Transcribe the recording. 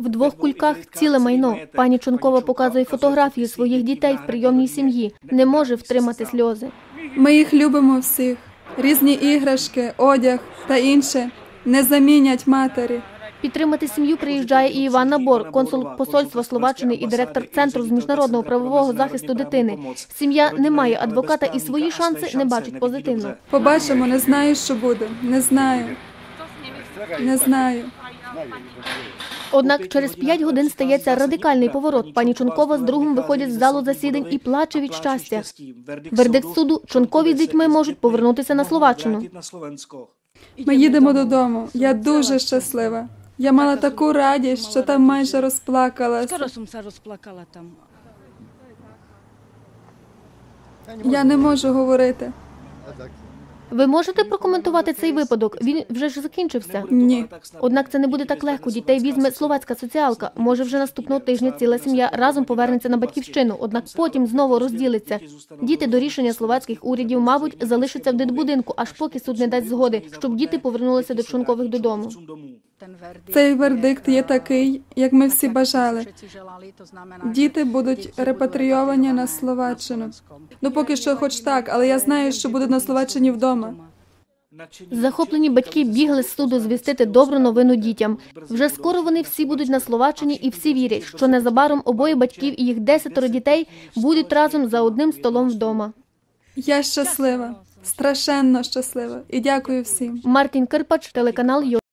В двох кульках ціле майно. Пані Чонкова показує фотографії своїх дітей в прийомній сім'ї. Не може втримати сльози. Ми їх любимо всіх. Різні іграшки, одяг та інше не замінять матері. Підтримати сім'ю приїжджає і Іванна Бор, консул посольства Словаччини і директор центру з міжнародного правового захисту дитини. Сім'я не має адвоката і свої шанси не бачить позитивно. Побачимо, не знаю, що буде. Не знаю. Не знаю. Однак через п'ять годин стається радикальний поворот. Пані Чонкова з другом виходять з залу засідань і плаче від щастя. Вердикт суду Чонкові з дітьми можуть повернутися на Словаччину. Ми їдемо додому. Я дуже щаслива. Я мала таку радість, що там майже розплакалася. Sa rozplakala. Я не можу говорити. Ви можете прокоментувати цей випадок? Він вже ж закінчився. Ні. Однак це не буде так легко. Дітей візьме словацька соціалка. Може, вже наступного тижня ціла сім'я разом повернеться на батьківщину, однак потім знову розділиться. Діти до рішення словацьких урядів, мабуть, залишаться в дитбудинку, аж поки суд не дасть згоди, щоб діти повернулися до Чункових додому. Цей вердикт є такий, як ми всі бажали. Діти будуть репатрійовані на Словаччину. Ну поки що, хоч так, але я знаю, що будуть на Словаччині вдома. Захоплені батьки бігли з суду звістити добру новину дітям. Вже скоро вони всі будуть на Словаччині і всі вірять, що незабаром обоє батьків і їх десятеро дітей будуть разом за одним столом вдома. Я щаслива, страшенно щаслива. І дякую всім. Мартін Кирпач, телеканал Йо.